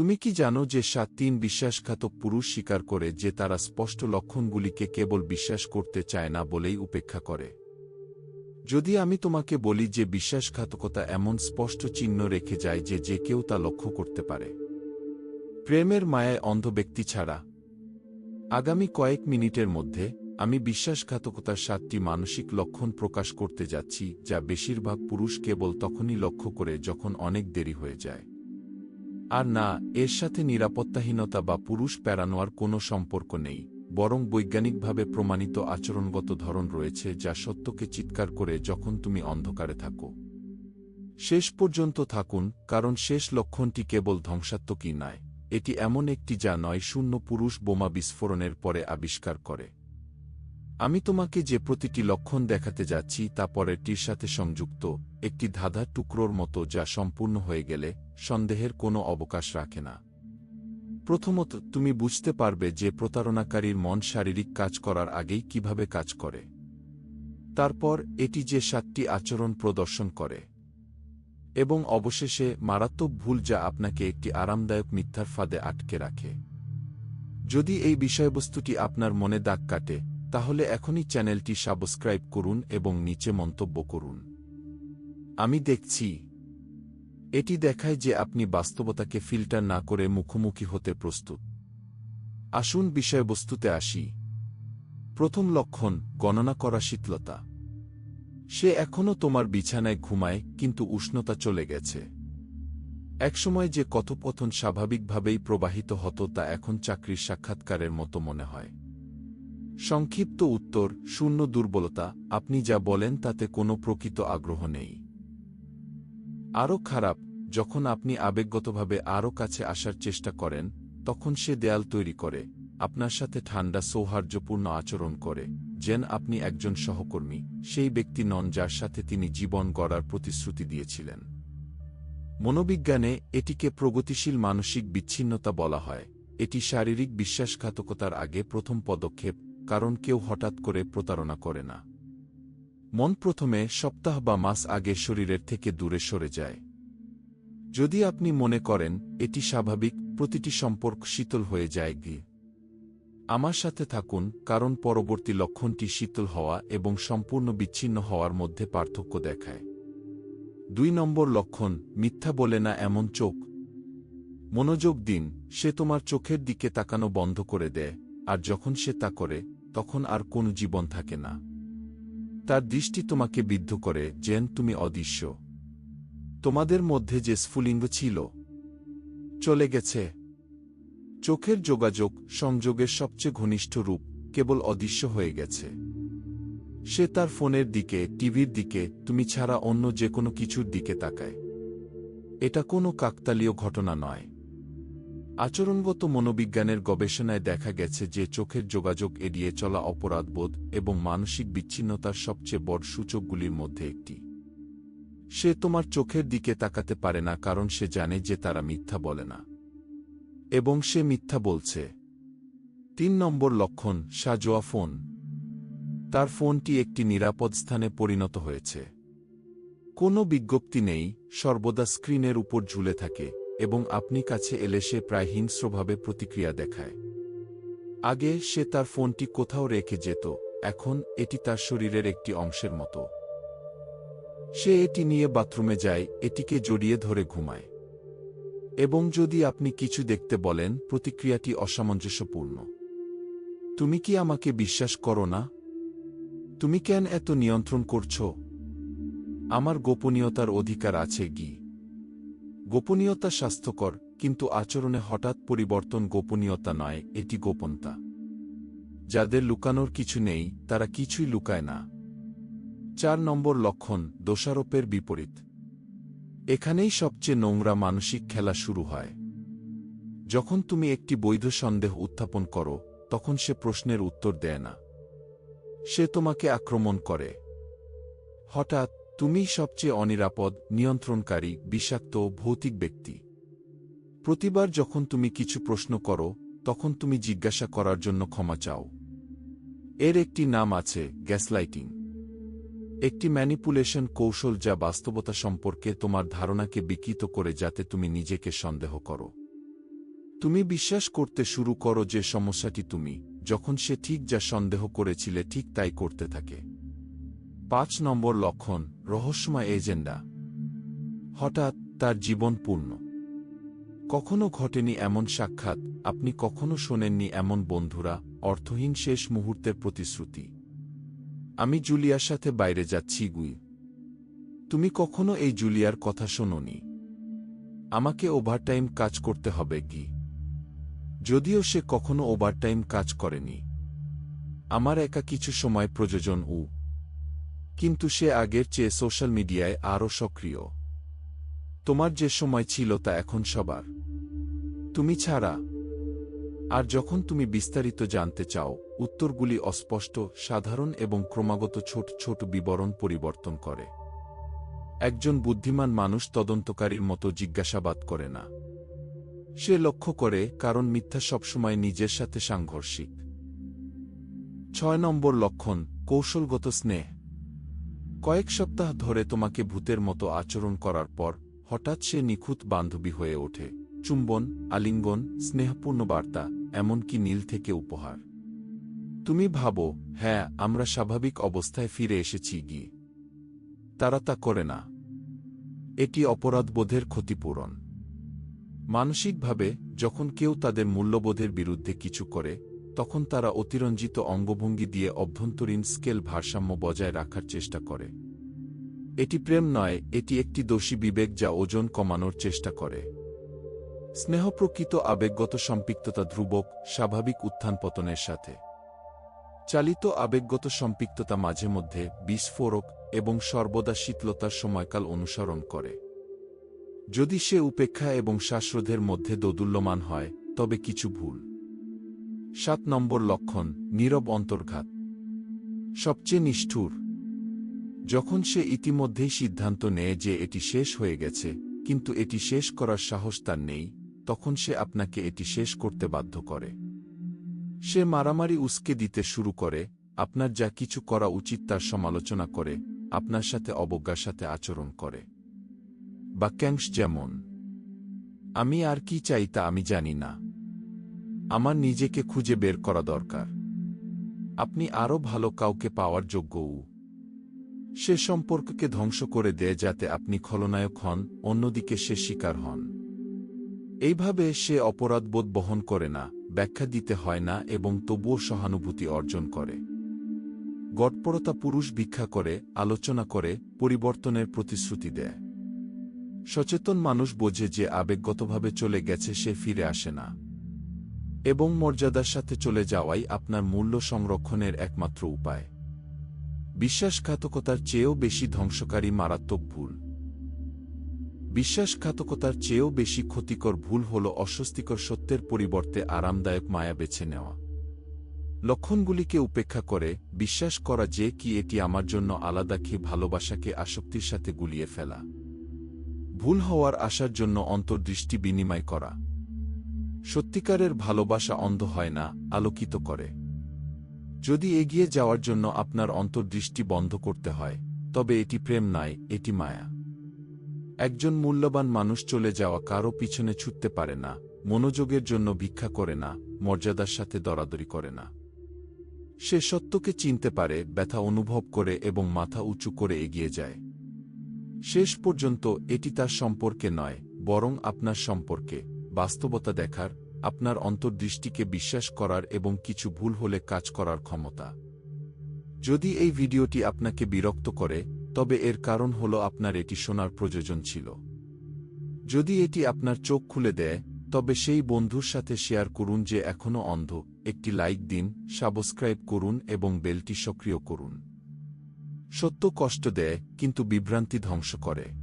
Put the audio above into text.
তুমি কি জানো যে সাত তিন বিশ্বাসঘাতক পুরুষ স্বীকার করে যে তারা স্পষ্ট লক্ষণগুলিকে কেবল বিশ্বাস করতে চায় না বলেই উপেক্ষা করে? যদি আমি তোমাকে বলি যে বিশ্বাসঘাতকতা এমন স্পষ্ট চিহ্ন রেখে যায় যে যে কেউ তা লক্ষ্য করতে পারে। প্রেমের মায়ায় অন্ধ ব্যক্তি ছাড়া। আগামী কয়েক মিনিটের মধ্যে আমি বিশ্বাসঘাতকতার সাতটি মানসিক লক্ষণ প্রকাশ করতে যাচ্ছি, যা বেশিরভাগ পুরুষ কেবল তখনই লক্ষ্য করে যখন অনেক দেরি হয়ে যায়। আর না, এর সাথে নিরাপত্তাহীনতা বা পুরুষ প্যারানোয়ার কোনো সম্পর্ক নেই, বরং বৈজ্ঞানিকভাবে প্রমাণিত আচরণগত ধরন রয়েছে যা সত্যকে চিৎকার করে যখন তুমি অন্ধকারে থাকো। শেষ পর্যন্ত থাকুন, কারণ শেষ লক্ষণটি কেবল ধ্বংসাত্মকই নয়, এটি এমন একটি যা নয়, শূন্য পুরুষ বোমা বিস্ফোরণের পরে আবিষ্কার করে। আমি তোমাকে যে প্রতিটি লক্ষণ দেখাতে যাচ্ছি তা পরেরটির সাথে সংযুক্ত, একটি ধাঁধার টুকরোর মতো যা সম্পূর্ণ হয়ে গেলে সন্দেহের কোনো অবকাশ রাখে না। প্রথমত, তুমি বুঝতে পারবে যে প্রতারণাকারীর মন শারীরিক কাজ করার আগেই কীভাবে কাজ করে। তারপর, এটি যে সাতটি আচরণ প্রদর্শন করে। এবং অবশেষে, মারাত্মক ভুল যা আপনাকে একটি আরামদায়ক মিথ্যার ফাঁদে আটকে রাখে। যদি এই বিষয়বস্তুটি আপনার মনে দাগ কাটে তাহলে এখনই চ্যানেলটি সাবস্ক্রাইব করুন এবং নিচে মন্তব্য করুন। আমি দেখছি। এটি দেখায় যে আপনি বাস্তবতাকে ফিল্টার না করে মুখোমুখি হতে প্রস্তুত। আসুন বিষয়বস্তুতে আসি। প্রথম লক্ষণ, গণনা করা শীতলতা। সে এখনও তোমার বিছানায় ঘুমায়, কিন্তু উষ্ণতা চলে গেছে। একসময় যে কথোপথন স্বাভাবিকভাবেই প্রবাহিত হতো তা এখন চাকরির সাক্ষাৎকারের মতো মনে হয়। সংক্ষিপ্ত উত্তর, শূন্য দুর্বলতা, আপনি যা বলেন তাতে কোনো প্রকৃত আগ্রহ নেই। আরও খারাপ, যখন আপনি আবেগগতভাবে আরও কাছে আসার চেষ্টা করেন, তখন সে দেয়াল তৈরি করে, আপনার সাথে ঠান্ডা সৌহার্দ্যপূর্ণ আচরণ করে, যেন আপনি একজন সহকর্মী, সেই ব্যক্তি নন যার সাথে তিনি জীবন গড়ার প্রতিশ্রুতি দিয়েছিলেন। মনোবিজ্ঞানে এটিকে প্রগতিশীল মানসিক বিচ্ছিন্নতা বলা হয়, এটি শারীরিক বিশ্বাসঘাতকতার আগে প্রথম পদক্ষেপ কারণ কেউ হঠাৎ করে প্রতারণা করে না। মন প্রথমে সপ্তাহ বা মাস আগে শরীরের থেকে দূরে সরে যায়। যদি আপনি মনে করেন, এটি স্বাভাবিক, প্রতিটি সম্পর্ক শীতল হয়ে যায় গিয়ে। আমার সাথে থাকুন, কারণ পরবর্তী লক্ষণটি শীতল হওয়া এবং সম্পূর্ণ বিচ্ছিন্ন হওয়ার মধ্যে পার্থক্য দেখায়। দুই নম্বর লক্ষণ, মিথ্যা বলে না এমন চোখ। মনোযোগ দিন, সে তোমার চোখের দিকে তাকানো বন্ধ করে দেয়, আর যখন সে তা করে তখন আর কোনো জীবন থাকে না। তার দৃষ্টি তোমাকে বিদ্ধ করে, যেন তুমি অদৃশ্য। তোমাদের মধ্যে যে স্ফুলিঙ্গ ছিল, চলে গেছে। চোখের যোগাযোগ সংযোগের সবচেয়ে ঘনিষ্ঠ রূপ কেবল অদৃশ্য হয়ে গেছে। সে তার ফোনের দিকে, টিভির দিকে, তুমি ছাড়া অন্য যে কোনো কিছুর দিকে তাকায়। এটা কোনো কাকতালীয় ঘটনা নয়। আচরণগত মনোবিজ্ঞানের গবেষণায় দেখা গেছে যে চোখের যোগাযোগ এড়িয়ে চলা অপরাধবোধ এবং মানসিক বিচ্ছিন্নতার সবচেয়ে বড় সূচকগুলির মধ্যে একটি। সে তোমার চোখের দিকে তাকাতে পারে না কারণ সে জানে যে তারা মিথ্যা বলে না। এবং সে মিথ্যা বলছে। তিন নম্বর লক্ষণ, সাজোয়া ফোন। তার ফোনটি একটি নিরাপদ স্থানে পরিণত হয়েছে। কোনো বিজ্ঞপ্তি নেই, সর্বদা স্ক্রিনের উপর ঝুলে থাকে। এবং আপনি কাছে এলে সে প্রায় হিংস্রভাবে প্রতিক্রিয়া দেখায়। আগে সে তার ফোনটি কোথাও রেখে যেত, এখন এটি তার শরীরের একটি অংশের মতো। সে এটি নিয়ে বাথরুমে যায়, এটিকে জড়িয়ে ধরে ঘুমায়। এবং যদি আপনি কিছু দেখতে বলেন, প্রতিক্রিয়াটি অসামঞ্জস্যপূর্ণ। তুমি কি আমাকে বিশ্বাস করো না? তুমি কেন এত নিয়ন্ত্রণ করছ? আমার গোপনীয়তার অধিকার আছে, গি। গোপনীয়তা স্বাস্থ্যকর, কিন্তু আচরণে হঠাৎ পরিবর্তন গোপনীয়তা নয়, এটি গোপনতা। যাদের লুকানোর কিছু নেই, তারা কিছুই লুকায় না। চার নম্বর লক্ষণ, দোষারোপের বিপরীত। এখানেই সবচেয়ে নোংরা মানসিক খেলা শুরু হয়। যখন তুমি একটি বৈধ সন্দেহ উত্থাপন করো, তখন সে প্রশ্নের উত্তর দেয় না। সে তোমাকে আক্রমণ করে। হঠাৎ তুমি সবচেয়ে অনিরাপদ, নিয়ন্ত্রণকারী, বিষাক্ত, ভৌতিক ব্যক্তি। প্রতিবার যখন তুমি কিছু প্রশ্ন করো, তখন তুমি জিজ্ঞাসা করার জন্য ক্ষমা চাও। এর একটি নাম আছে গ্যাসলাইটিং। একটি ম্যানিপুলেশন কৌশল যা বাস্তবতা সম্পর্কে তোমার ধারণাকে বিকৃত করে যাতে তুমি নিজেকে সন্দেহ করো। তুমি বিশ্বাস করতে শুরু করো যে সমস্যাটি তুমি, যখন সে ঠিক যা সন্দেহ করেছিলে ঠিক তাই করতে থাকে। পাঁচ নম্বর লক্ষণ, রহস্যময় এজেন্ডা। হঠাৎ, তার জীবন পূর্ণ। কখনো ঘটেনি এমন সাক্ষাৎ, আপনি কখনো শোনেননি এমন বন্ধুরা, অর্থহীন শেষ মুহূর্তের প্রতিশ্রুতি। আমি জুলিয়ার সাথে বাইরে যাচ্ছি, গুই। তুমি কখনো এই জুলিয়ার কথা শোনোনি। আমাকে ওভারটাইম কাজ করতে হবে, কি? যদিও সে কখনো ওভারটাইম কাজ করেনি। আমার একা কিছু সময় প্রয়োজন, উ। কিন্তু সে আগের চেয়ে সোশ্যাল মিডিয়ায় আরও সক্রিয়। তোমার যে সময় ছিল তা এখন সবার। তুমি ছাড়া। আর যখন তুমি বিস্তারিত জানতে চাও, উত্তরগুলি অস্পষ্ট, সাধারণ এবং ক্রমাগত ছোট ছোট বিবরণ পরিবর্তন করে। একজন বুদ্ধিমান মানুষ তদন্তকারীর মতো জিজ্ঞাসাবাদ করে না। সে লক্ষ্য করে, কারণ মিথ্যা সবসময় নিজের সাথে সাংঘর্ষিক। ছয় নম্বর লক্ষণ, কৌশলগত স্নেহ। কয়েক সপ্তাহ ধরে তোমাকে ভূতের মতো আচরণ করার পর, হঠাৎ সে নিখুঁত বান্ধবী হয়ে ওঠে। চুম্বন, আলিঙ্গন, স্নেহপূর্ণ বার্তা, এমনকি নীল থেকে উপহার। তুমি ভাবো হ্যাঁ আমরা স্বাভাবিক অবস্থায় ফিরে এসেছি গিয়ে তারা তা করে না। এটি অপরাধবোধের ক্ষতিপূরণ। মানসিকভাবে, যখন কেউ তাদের মূল্যবোধের বিরুদ্ধে কিছু করে তখন তারা অতিরঞ্জিত অঙ্গভঙ্গি দিয়ে অভ্যন্তরীণ স্কেল ভারসাম্য বজায় রাখার চেষ্টা করে। এটি প্রেম নয়, এটি একটি দোষী বিবেক যা ওজন কমানোর চেষ্টা করে। স্নেহ প্রকৃত আবেগগত সম্পৃক্ততা ধ্রুবক, স্বাভাবিক উত্থান পতনের সাথে। চালিত আবেগগত সম্পৃক্ততা মাঝে মধ্যে বিস্ফোরক এবং সর্বদা শীতলতার সময়কাল অনুসরণ করে। যদি সে উপেক্ষা এবং শ্বাসরোধের মধ্যে দোদুল্যমান হয়, তবে কিছু ভুল। সাত নম্বর লক্ষণ, নীরব অন্তর্ঘাত। সবচেয়ে নিষ্ঠুর। যখন সে ইতিমধ্যেই সিদ্ধান্ত নেয় যে এটি শেষ হয়ে গেছে, কিন্তু এটি শেষ করার সাহস তার নেই, তখন সে আপনাকে এটি শেষ করতে বাধ্য করে। সে মারামারি উস্কে দিতে শুরু করে, আপনার যা কিছু করা উচিত তার সমালোচনা করে, আপনার সাথে অবজ্ঞার সাথে আচরণ করে। বাক্যাংশ যেমন, আমি আর কি চাই তা আমি জানি না। আমার নিজেকে খুঁজে বের করা দরকার। আপনি আরও ভালো কাউকে পাওয়ার যোগ্যও। সে সম্পর্ককে ধ্বংস করে দেয় যাতে আপনি খলনায়ক হন, অন্যদিকে সে শিকার হন। এইভাবে সে অপরাধবোধ বহন করে না, ব্যাখ্যা দিতে হয় না এবং তবুও সহানুভূতি অর্জন করে। গটপরতা পুরুষ ভিক্ষা করে, আলোচনা করে, পরিবর্তনের প্রতিশ্রুতি দেয়। সচেতন মানুষ বোঝে যে আবেগগতভাবে চলে গেছে সে ফিরে আসে না। এবং মর্যাদার সাথে চলে যাওয়াই আপনার মূল্য সংরক্ষণের একমাত্র উপায়। বিশ্বাসঘাতকতার চেয়েও বেশি ধ্বংসকারী মারাত্মক ভুল। বিশ্বাসঘাতকতার চেয়েও বেশি ক্ষতিকর ভুল হল অস্বস্তিকর সত্যের পরিবর্তে আরামদায়ক মায়া বেছে নেওয়া। লক্ষণগুলিকে উপেক্ষা করে বিশ্বাস করা যে কি এটি আমার জন্য আলাদা খেয়ে ভালোবাসাকে আসক্তির সাথে গুলিয়ে ফেলা। ভুল হওয়ার আশার জন্য অন্তর্দৃষ্টি বিনিময় করা। সত্যিকারের ভালোবাসা অন্ধ হয় না, আলোকিত করে। যদি এগিয়ে যাওয়ার জন্য আপনার অন্তর্দৃষ্টি বন্ধ করতে হয়, তবে এটি প্রেম নয়, এটি মায়া। একজন মূল্যবান মানুষ চলে যাওয়া কারও পিছনে ছুটতে পারে না, মনোযোগের জন্য ভিক্ষা করে না, মর্যাদার সাথে দরাদরি করে না। সে সত্যকে চিনতে পারে, ব্যথা অনুভব করে এবং মাথা উঁচু করে এগিয়ে যায়। শেষ পর্যন্ত এটি তার সম্পর্কে নয়, বরং আপনার সম্পর্কে। বাস্তবতা দেখার, আপনার অন্তর্দৃষ্টিকে বিশ্বাস করার এবং কিছু ভুল হলে কাজ করার ক্ষমতা। যদি এই ভিডিওটি আপনাকে বিরক্ত করে, তবে এর কারণ হল আপনার এটি শোনার প্রয়োজন ছিল। যদি এটি আপনার চোখ খুলে দেয়, তবে সেই বন্ধুর সাথে শেয়ার করুন যে এখনও অন্ধ, একটি লাইক দিন, সাবস্ক্রাইব করুন এবং বেলটি সক্রিয় করুন। সত্য কষ্ট দেয়, কিন্তু বিভ্রান্তি ধ্বংস করে।